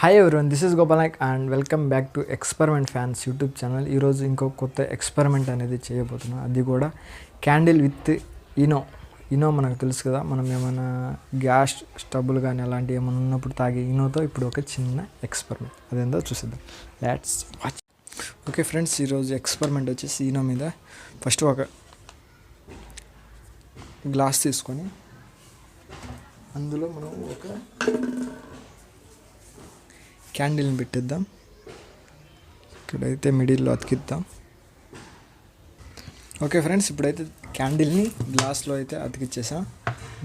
Hi everyone this is Gopalak and welcome back to experiment fans YouTube channel ఈరోజు ఇంకో కొత్త experiment అనేది చేయబోతున్నాం. అది కూడా క్యాండిల్ విత్ ఇనో ఇనో మనకు తెలుసు కదా మనం ఏమైనా గ్యాస్ స్టబ్బులు కానీ అలాంటివి ఏమైనా ఉన్నప్పుడు తాగే ఇనోతో ఇప్పుడు ఒక చిన్న ఎక్స్పెరిమెంట్ అదేందో చూసేద్దాం. లాట్స్ వాచ్ ఓకే ఫ్రెండ్స్ ఈరోజు ఎక్స్పెరిమెంట్ వచ్చేసి ఇనో మీద. ఫస్ట్ ఒక గ్లాస్ తీసుకొని అందులో మనం ఒక క్యాండిల్ని పెట్టిద్దాం. ఇక్కడైతే మిడిల్లో అతికిద్దాం. ఓకే ఫ్రెండ్స్ ఇప్పుడైతే క్యాండిల్ని గ్లాస్లో అయితే అతికిచ్చేసాం.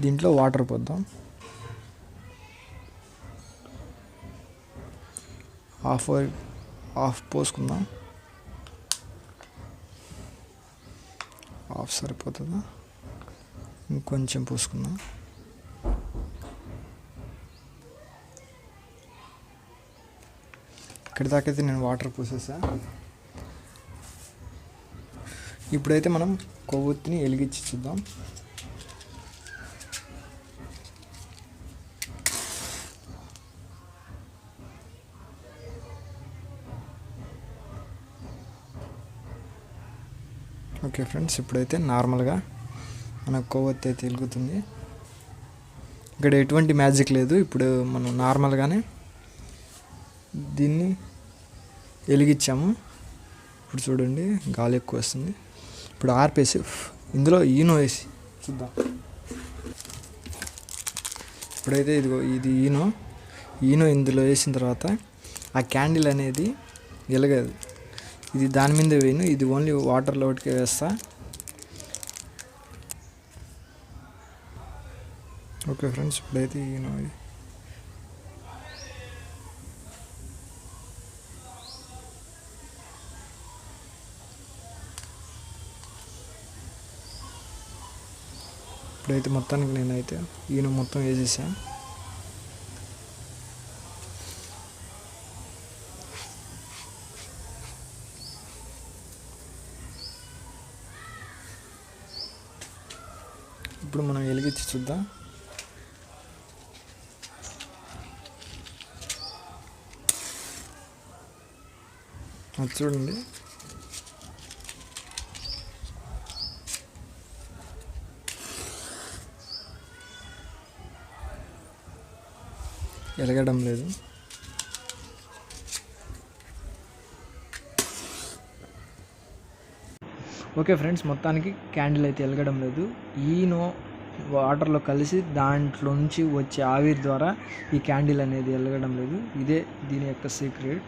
దీంట్లో వాటర్ పోద్దాం. హాఫ్ హాఫ్ పోసుకుందాం. హాఫ్ సరిపోతుందా? ఇంకొంచెం పోసుకుందాం. ఇక్కడి దాకా అయితే నేను వాటర్ పోసేసా. ఇప్పుడైతే మనం కొవ్వొత్తిని వెలిగించి చూద్దాం. ఓకే ఫ్రెండ్స్ ఇప్పుడైతే నార్మల్గా మన కొవ్వొత్తి అయితే వెలుగుతుంది. ఇక్కడ ఎటువంటి మ్యాజిక్ లేదు. ఇప్పుడు మనం నార్మల్గానే దీన్ని వెలిగించాము. ఇప్పుడు చూడండి గాలి ఎక్కువ వస్తుంది. ఇప్పుడు ఆర్పేసి ఇందులో ఈనో వేసి చూద్దాం. ఇప్పుడైతే ఇదిగో ఇది ఈనో. ఈనో ఇందులో వేసిన తర్వాత ఆ క్యాండిల్ అనేది వెలగదు. ఇది దాని మీద వేయను ఇది ఓన్లీ వాటర్లో ఒకటికే వేస్తా. ఓకే ఫ్రెండ్స్ ఇప్పుడైతే ఈనో ఇది. ఇప్పుడైతే మొత్తానికి నేనైతే ఈయన మొత్తం వేసేసా. ఇప్పుడు మనం వెలిగించి చూద్దాం. అది చూడండి. వెలగడం లేదు. ఓకే ఫ్రెండ్స్ మొత్తానికి క్యాండిల్ అయితే వెలగడం లేదు. ఈనో వాటర్లో కలిసి దాంట్లో నుంచి వచ్చే ఆవిరి ద్వారా ఈ క్యాండిల్ అనేది వెలగడం లేదు. ఇదే దీని యొక్క సీక్రెట్.